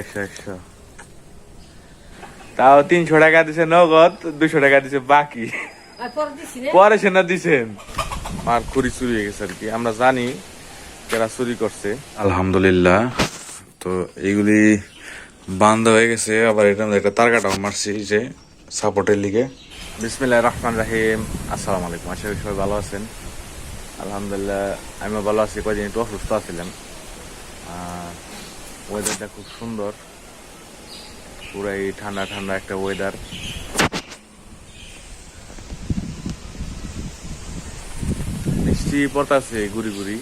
একশো একশো তাও তিনশো টাকা দিছে নগদ দুশো টাকা দিছে বাকি। পরে দিছি না পরে সে না দিছেন আর খুরি চুরি হয়ে গেছে আর কি। আমরা জানি কেরা চুরি করছে। আলহামদুলিল্লাহ। তো এইগুলি বান্ধ হয়ে গেছে আবার এটা একটা তার কাটাও মারছি যে সাপোর্টের লিগে। বিসমিল্লাহ রহমান রাহিম। আসসালামু আলাইকুম। আশা করি সবাই ভালো আছেন। আলহামদুলিল্লাহ আমিও ভালো আছি। কদিন একটু অসুস্থ আছিলাম। ওয়েদারটা খুব সুন্দর। পুরাই ঠান্ডা ঠান্ডা একটা ওয়েদার বৃষ্টি পড়তাছে গুড়ি গুড়ি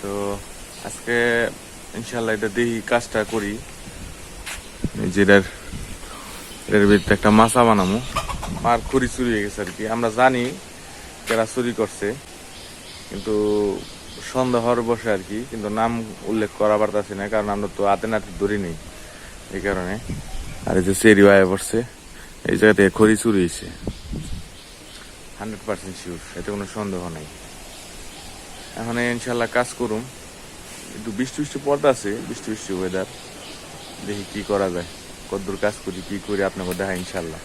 তো আজকে ইনশাল্লাহ এটা দেখি কাজটা করি। যেটার এটার ভিতরে একটা মাছা বানামো। আর খুরি চুরি হয়ে গেছে আর কি। আমরা জানি যারা চুরি করছে। কিন্তু সন্দেহ হওয়ার বসে আর কি, কিন্তু নাম উল্লেখ করা পারতাছি না, কারণ আমরা তো হাতে নাতে ধরি নেই এই কারণে। আর এই যে সেরি বায়ে পড়ছে, এই জায়গা থেকে খড়ি চুরি হয়েছে। হান্ড্রেড পার্সেন্ট শিওর এতে কোনো সন্দেহ নাই। এখন ইনশাল্লাহ কাজ করুম। একটু বৃষ্টি বৃষ্টি পড়তে আছে বৃষ্টি বৃষ্টি ওয়েদার দেখি কি করা যায়। কদ্দূর কাজ করি, কি করি আপনাকে দেখা ইনশাল্লাহ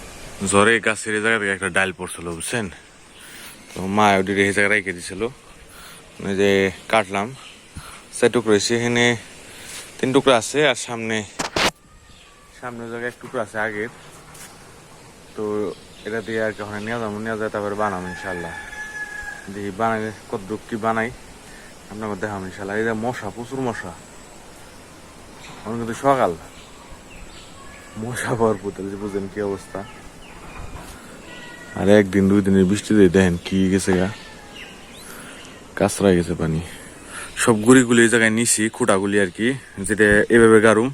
জ্বরে গাছের এই জায়গা থেকে একটা ডাল পড়ছিল, বুঝছেন? তো মা ওটি এই জায়গায় রেখে ওই যে কাটলাম। চার টুকরো হয়েছে, এখানে তিন টুকরো আছে আর সামনে সামনে জায়গায় এক টুকরো আছে আগের। তো এটা দিয়ে আর কি ওখানে নিয়ে যাব নিয়ে যায় তারপরে বানাবো ইনশাল্লাহ দেখি বানাই কত কি বানাই, আপনাকে দেখাবো ইনশাল্লাহ যে মশা, প্রচুর মশা। এখন কিন্তু সকাল। মশা ভরপুর যে বুঝেন কি অবস্থা। আর একদিন, দুই দিনের বৃষ্টিতে দেখেন কি গেছে গা। কাঁচরা গেছে পানি। সব গুড়িগুলি এই জায়গায় নিছি, খুঁটাগুলি আর কি, যেটা এভাবে গারুম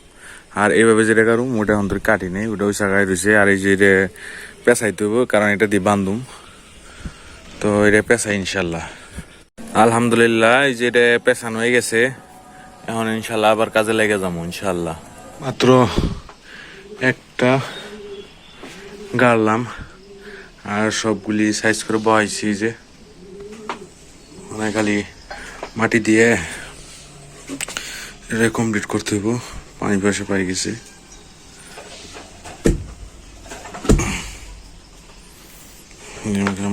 আর এইভাবে যেটা গারুম ওটা অন্তর কাটি নেই, ওটা ওই জায়গায় রয়েছে। আর এই যে এটা পেঁচাইতে হব কারণ এটা দিয়ে বান্ধুম। তো এটা পেঁচাই ইনশাল্লাহ। আলহামদুলিল্লাহ, এই যে এটা পেঁচানো হয়ে গেছে। এখন ইনশাল্লাহ আবার কাজে লেগে যাব, ইনশাল্লাহ। মাত্র একটা গাড়লাম, আর সবগুলি সাইজ করে বহাইছি যে। মানে খালি মাটি দিয়ে এটা কমপ্লিট করতে হইব। পানি পয়সা পাই গেছে।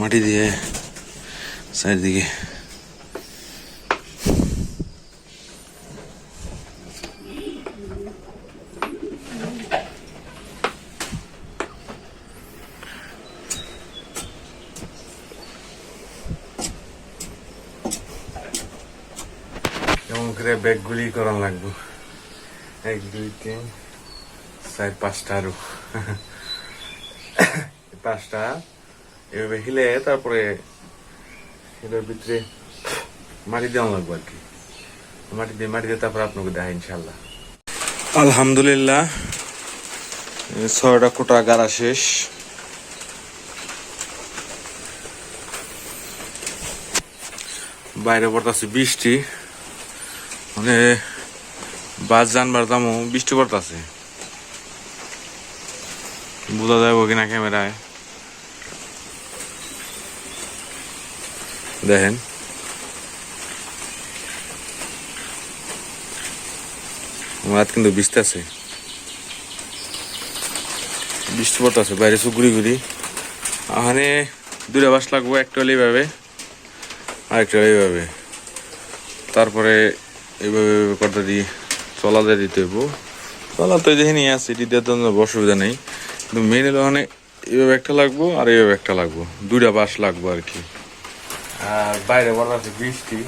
মাটি দিয়ে চারিদিকে কেমন করে ব্যাগগুলি করা লাগবো। এক, দুই, তিন, চার, পাঁচটা আরও। পাঁচটা। এভাবে হিলে তারপরে এটার ভিতরে মাটি দেওয়া লাগবে আর কি। মাটি দিয়ে মাটি দিয়ে তারপরে আপনাকে দেখা ইনশাল্লাহ আলহামদুলিল্লাহ, ছয়টা কোটা গাড়া শেষ। বাইরে পড়তেছে বৃষ্টি। মানে বাস জানবার দামও বৃষ্টি পড়তেছে। বোঝা যাব কিনা ক্যামেরায়। দেখেন। আমার কিন্তু আছে বৃষ্টি পড়তেছে, বাইরে সব ঘুরি ঘুরি। ওখানে দুটা বাস লাগবো, একটা হলে এইভাবে আরেকটা এইভাবে তারপরে এইভাবে করতে দিয়ে চলা দিয়ে দিতে হইব। চলা তো দেখে নিয়ে আসছি এটি দিয়ে তো অসুবিধা নেই। কিন্তু মেন হলো ওখানে এইভাবে একটা লাগবো আর এইভাবে একটা লাগবো। দুইটা বাস লাগবো আর কি। আর বাইরে বলা আছে বৃষ্টি।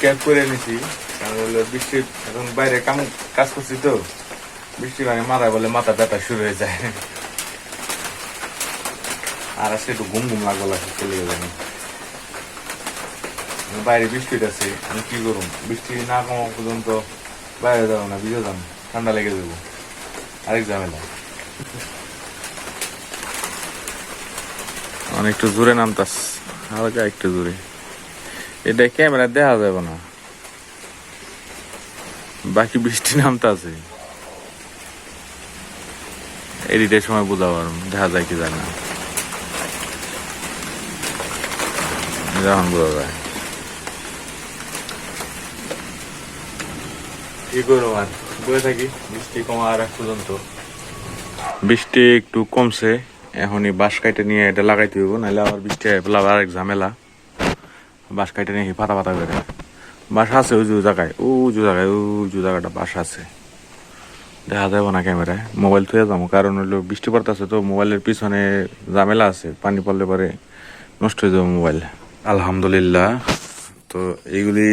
ক্যাব করে নিছি কারণ হলো বৃষ্টি, এখন বাইরে কাম, কাজ করছি তো। বৃষ্টি মানে মাথায় বলে মাথা ব্যথা শুরু হয়ে যায়। আর আজকে একটু ঘুম ঘুম লাগল লাগছে চলে যাবে বাইরে বৃষ্টি আছে আমি কি করুম? বৃষ্টি না কমা পর্যন্ত বাইরে যাব না, ভিজে যাব ঠান্ডা লেগে যাব আরেক ঝামেলা। অনেকটু জোরে নামতাস, হালকা একটু জোরে। এটা ক্যামেরা দেখা যাবে না। বাকি বৃষ্টি নামতে আছে এডিটের সময় বোঝা পারুন দেখা যায় কি জানা যখন বোঝা যায়। আর বয়ে থাকি বৃষ্টি কমার এক পর্যন্ত। বৃষ্টি একটু কমছে এখনই বাঁশ কাইটে নিয়ে এটা লাগাইতে হইব নাহলে আবার বৃষ্টি পেলাম আর এক ঝামেলা। বাঁশ কাইটে নিয়ে পাতা পাতা করে। বাঁশ আছে উজু যে জায়গায় ও যে জায়গায় ও যে জায়গাটা বাঁশ আছে। দেখা যাব না ক্যামেরায় মোবাইল থুয়ে যাব কারণ হলো বৃষ্টি পড়তেছে তো মোবাইলের পিছনে ঝামেলা আছে পানি পড়লে পরে নষ্ট হয়ে যাবে মোবাইল। আলহামদুলিল্লাহ তো এইগুলি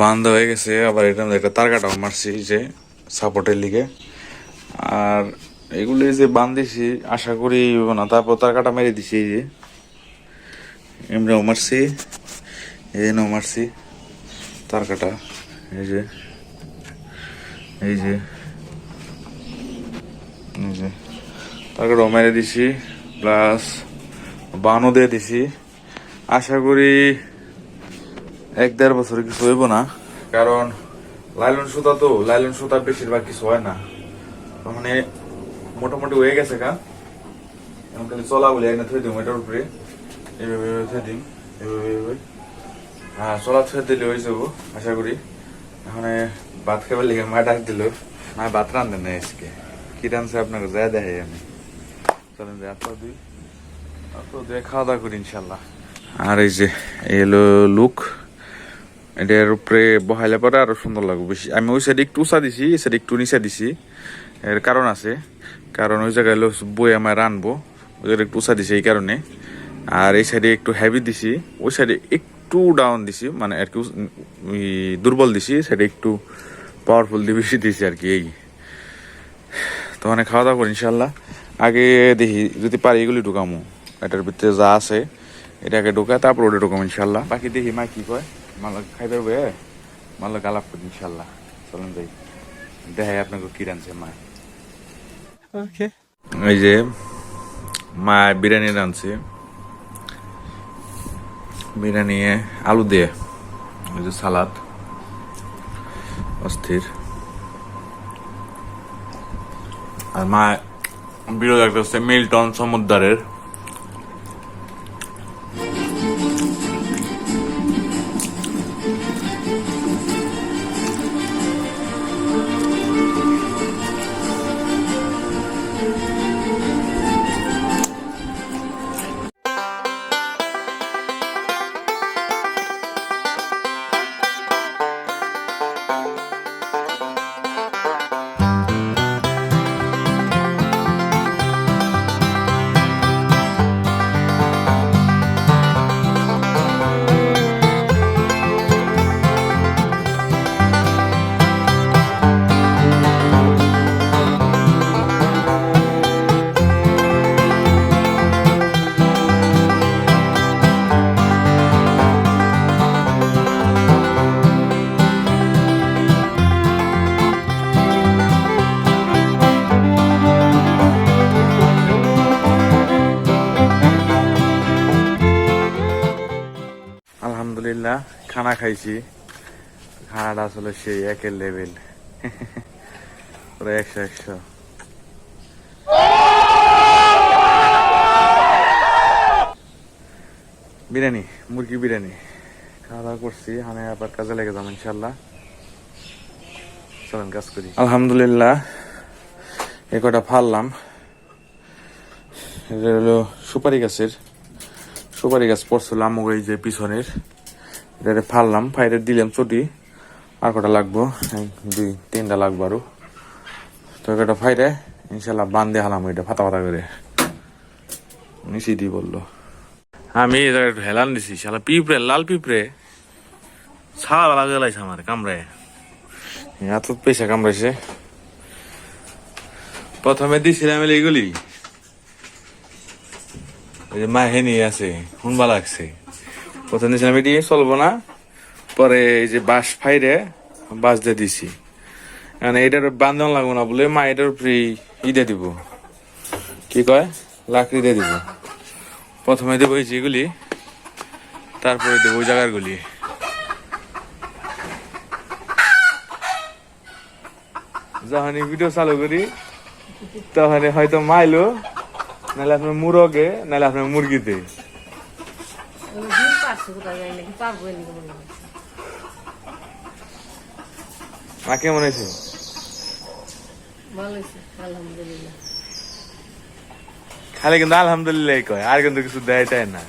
বান্ধ হয়ে গেছে, আবার এটা একটা তার কাটাও মারছি যে সাপোর্টের লিগে। আর এগুলি যে বান্ধিছি, আশা করি না। তারপর তার কাটা মেরে দিছি এই যে। এমনিও মারছি এই নাও মারছি তার কাটা, এই যে। এই যে। এই যে। তার কাটাও মেরে দিছি, প্লাস বানও দিয়ে দিছি। আশা করি এক দেড় বছর কিছু হইব না। কারণ লাইলন সুতা তো লাইলন সুতা বেশিরভাগ কিছু হয় না। মানে মোটামুটি হয়ে গেছে কা এখন খালি চলা বলে এনে থই দিম এটার উপরে। এইভাবে থই দিম এইভাবে এইভাবে। হ্যাঁ চলা থই দিলে হয়ে যাব আশা করি। এখন ভাত খাবার লেগে মা ডাক দিল মা ভাত রান্ধে না আজকে। কি রান্ধছে আপনাকে? যা দেখাই আমি। চলেন যে আপনার দুই আপনার দুই খাওয়া দাওয়া করি ইনশাল্লাহ। আর এই যে এই হলো লুক। এটার উপরে বহাইলে পরে আরও সুন্দর লাগবে বেশি। আমি ওই সাইডে একটু উঁচা দিছি, এই সাইডে একটু নিচে দিছি। এর কারণ আছে, কারণ ওই জায়গায় বই আমার রানবো ওই জায়গায় একটু উঁচা দিছি এই কারণে। আর এই সাইডে একটু হেভি দিছি, ওই সাইডে একটু ডাউন দিছি মানে আর কি দুর্বল দিছি সাইডে একটু পাওয়ারফুল দিয়ে বেশি দিছি আর কি, এই। তো মানে খাওয়া দাওয়া করি ইনশাল্লাহ আগে দেখি, যদি পারি এগুলি ঢুকামো। এটার ভিতরে যা আছে, এটাকে ঢুকা তারপর ওটা ঢুকাম ইনশাল্লাহ বাকি দেখি মা কি কয়। মালা খাই পারবে মালা গালাপ করি ইনশাল্লাহ চলেন যাই। দেখাই আপনাকে কি রানছে মা। Okay. এই যে মা বিরিয়ানি রানছে বিরিয়ানি আলু দিয়ে। ওই যে সালাদ। অস্থির। আর মা বিরোধ একটা হচ্ছে মিল্টন সমুদ্রের আলহামদুলিল্লাহ, খানা খাইছি। খানাটা আসলে সেই একের লেভেল একশো একশো। বিরিয়ানি মুরগি বিরিয়ানি। খাওয়া দাওয়া করছি, আমি আবার কাজে লেগে যাব ইনশাল্লাহ চলেন, কাজ করি। আলহামদুলিল্লাহ এ কটা ফাললাম। এটা হলো সুপারি গাছের, সুপারি গাছ পড়ছিল আমুক যে পিছনের। এটা ফাললাম ফাইরে দিলাম চটি আর কটা লাগবো? দুই, তিনটা লাগবো আরও। তো এটা ফাইরে ইনশাল্লাহ বান্ধে হালাম এটা, ফাতা ফাতা করে। নিচি দি বলল। আমি এই জায়গায় একটু হেলান দিছি শালা পিঁপড়ে, লাল পিঁপড়ে। ছাড়া বেলা গেলাইছে আমার কামড়ে এত পয়সা কামড়াইছে। প্রথমে দিছিলাম এইগুলি ওই যে মা হেনি আছে শুনবা লাগছে। প্রথম দিয়েছিলাম এটি চলবো না, পরে এই যে বাঁশ ফাইরে বাঁশ দিয়ে দিছি। মানে এটার বান্ধন লাগবো না বলে মা এটার উপরে ই দিয়ে দিব। কি কয়? লাকড়ি দিয়ে দিব। প্রথমে দেবো এই যেগুলি, তারপরে দেবো ওই জায়গার গুলি যখন ভিডিও চালু করি তখন হয়তো মাইলো, নাহলে আপনার মুরগে, নাহলে আপনার মুরগিতে। পারছে কোথায় যায় নাকি পারব এদিকে মনে মা কেমন ভালো আলহামদুলিল্লাহ। খালি কিন্তু আলহামদুলিল্লাহ কয় আর কিন্তু কিছু দেয় টায় না।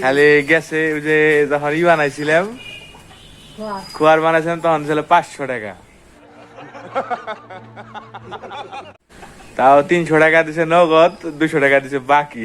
খালি গেছে ওই যে যখন ই বানাইছিলাম খোয়ার। বানাইছিলাম তখন ছিল পাঁচশো টাকা। তাও তিনশো টাকা দিছে নগদ দুশো টাকা দিছে বাকি।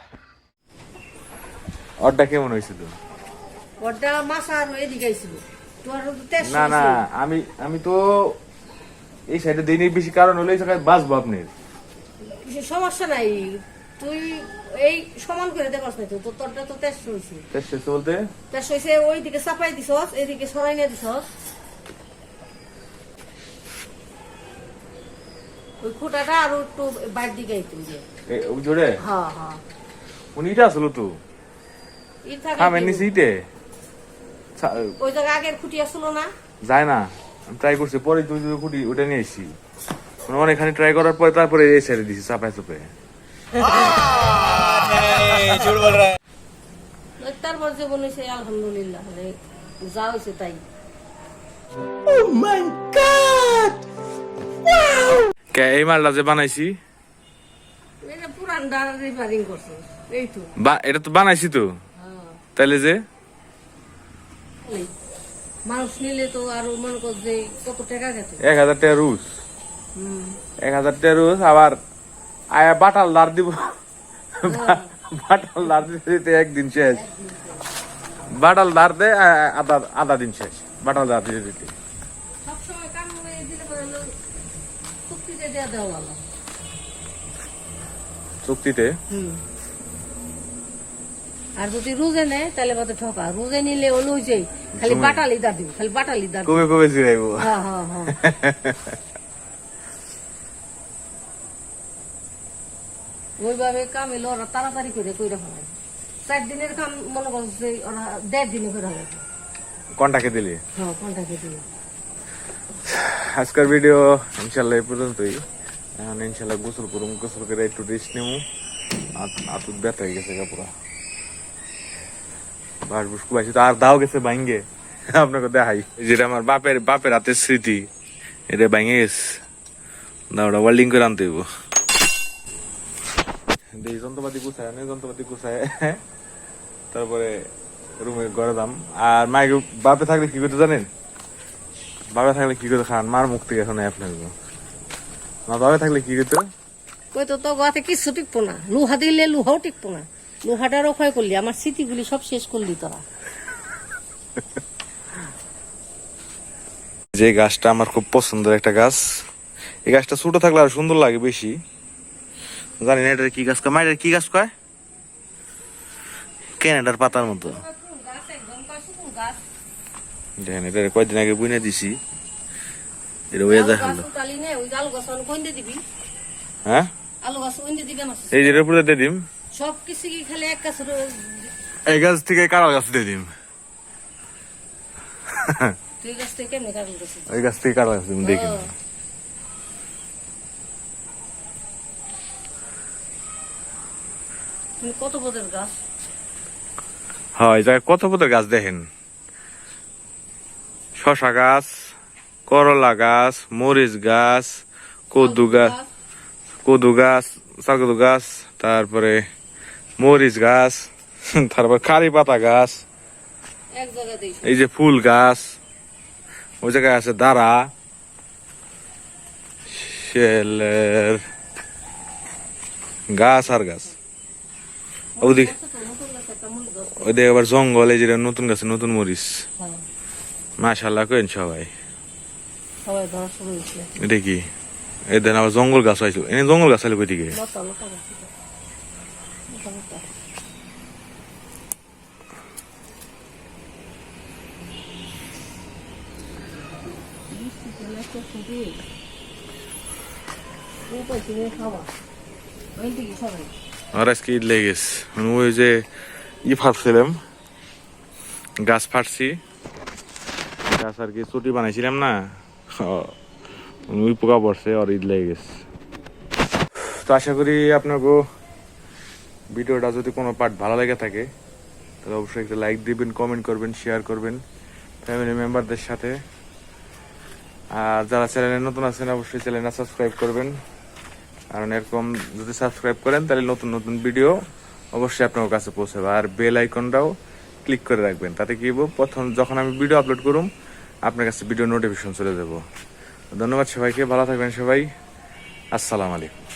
ওরটা কেমন হয়েছিল? মাসা আর এদিকে আইছিল। না না আমি আমি তো এই সাইডে দিনই বেশি কারণ হলো এই জায়গায় বাঁচবো আপনার। কিছু সমস্যা নাই? তুই এই সমান করে না তো তোরটা তো তেজ হয়েছে। শেষ শেষ বলতে? তেজ হয়েছে ওই দিকে চাপাই দিছস এদিকে সরাই দিছস। ওই খুঁটাটা আরও একটু বাইর দিকে আইতুম যে ওই জোরে? হ্যাঁ হ্যাঁ। উনি ইটা আসলো তো? হ্যাঁ, যায় না। আমি ট্রাই করছি পরে দুই দুই নিয়ে অনেকখানি মানে ট্রাই করার পরে তারপরে এই ছেড়ে দিছি চাপায় চাপে oh এই মালটা যে বানাইছি? পুরান বা এটা তো বানাইছি তো। তাইলে যে? মানুষ নিলে তো আরও মনে কর যে কত টাকা গেছে এক হাজার টাকা রুজ এক হাজার টাকা রুজ আবার আয়া বাটাল দিব। বাটাল দিতে একদিন শেষ। বাটাল দে আধা আধা দিন শেষ। বাটাল দিতে দিতে। চুক্তিতে দেওয়া দেওয়া ভালো চুক্তিতে হুম আর যদি রুজে নেয় তাহলে ঠকা। রুজে নিলে ও লই খালি বাটালি খালি বাটালি কবে কবে জিরাইব হ্যাঁ হ্যাঁ হ্যাঁ। ওইভাবে কাম এলো ওরা তাড়াতাড়ি করে কইরা ফেলে চার দিনের কাম মনে করছে ওরা দেড় দিনে করে হবে কন্টাকে দিলি? হ্যাঁ কোনটাকে দিয়ে আজকের ভিডিও ইনশাল্লাহ এই পর্যন্তই। এখন ইনশাল্লাহ গোসল করুম গোসল করে একটু রেস্ট নেব আতুত ব্যথা হয়ে গেছে পুরা। বাস কুবাইছি তো আর দাও গেছে বাইঙ্গে আপনাকে দেখাই। যেটা আমার বাপের বাপের হাতের স্মৃতি। এটা বাইঙ্গে গেছে। দাওটা ওয়েল্ডিং করে আনতে হইব। এই যন্ত্রপাতি গুছায় অনেক যন্ত্রপাতি গুছায়। তারপরে রুমে ঘরে দাম আর মাইকে বাপে থাকলে কি করতে জানেন? বাবা থাকলে কি করে খান? মার মুখ থেকে এখন আপনার মা বাবা থাকলে কি করতো? কই তো তো গাতে কিচ্ছু টিকবো না। লোহা দিলে লোহাও টিকবো না। লোহাটারও ক্ষয় করলি আমার স্মৃতিগুলি সব শেষ করলি তোরা। যে গাছটা আমার খুব পছন্দের একটা গাছ এই গাছটা ছোট থাকলে আর সুন্দর লাগে বেশি। জানি না এটা কি গাছ কয় মায়ের কি গাছ কয়? কেনাডার পাতার মতো। দেখেন এটা কয়দিন আগে বুনে দিছি। এটা ওয়ে দেখা হলো। হ্যাঁ? এই যে উপরে দিয়ে দিম। সব কিছু কি খালি এক এই গাছ থেকে কারাল গাছ দিয়ে তুই গাছ থেকে কেমনি কাটল দিছিস ওই গাছ থেকে কারাল গাছ দেখি। কত পদের গাছ? হয় জায়গায় কত গাছ দেখেন? শশা গাছ করলা গাছ মরিচ গাছ কদু গাছ কদু গাছ গাছ তারপরে মরিচ গাছ তারপর কারি পাতা গাছ এই যে ফুল গাছ ওই জায়গায় আছে দাঁড়া শেলের গাছ আর গাছ। ওদিক দিকে আবার জঙ্গল এই যেটা নতুন গাছে নতুন মরিচ। হ্যাঁ। মাশাল্লাহ কেন সবাই? এটা কি? এই দেন আবার জঙ্গল গাছ হয়েছিল। এনে জঙ্গল গাছ হলে কই দিকে আর আজকে ঈদ লেগে গেছে। মানে ওই যে ই ফাটছিলাম, গাছ ফাটছি, গাছ আর কি চুটি বানাইছিলাম না ওই পোকা পড়ছে আর ঈদ লেগে গেছে। তো আশা করি আপনাকে ভিডিওটা যদি কোনো পার্ট ভালো লেগে থাকে, তাহলে অবশ্যই একটা লাইক দিবেন কমেন্ট করবেন শেয়ার করবেন ফ্যামিলি মেম্বারদের সাথে। আর যারা চ্যানেলে নতুন আছেন, অবশ্যই চ্যানেলটা সাবস্ক্রাইব করবেন। কারণ এরকম যদি সাবস্ক্রাইব করেন, তাহলে নতুন নতুন ভিডিও অবশ্যই আপনার কাছে পৌঁছাবে। আর বেল আইকনটাও ক্লিক করে রাখবেন। তাতে কি প্রথম যখন আমি ভিডিও আপলোড করুম, আপনার কাছে ভিডিও নোটিফিকেশন চলে যাব। ধন্যবাদ সবাইকে, ভালো থাকবেন সবাই। আসসালামু আলাইকুম।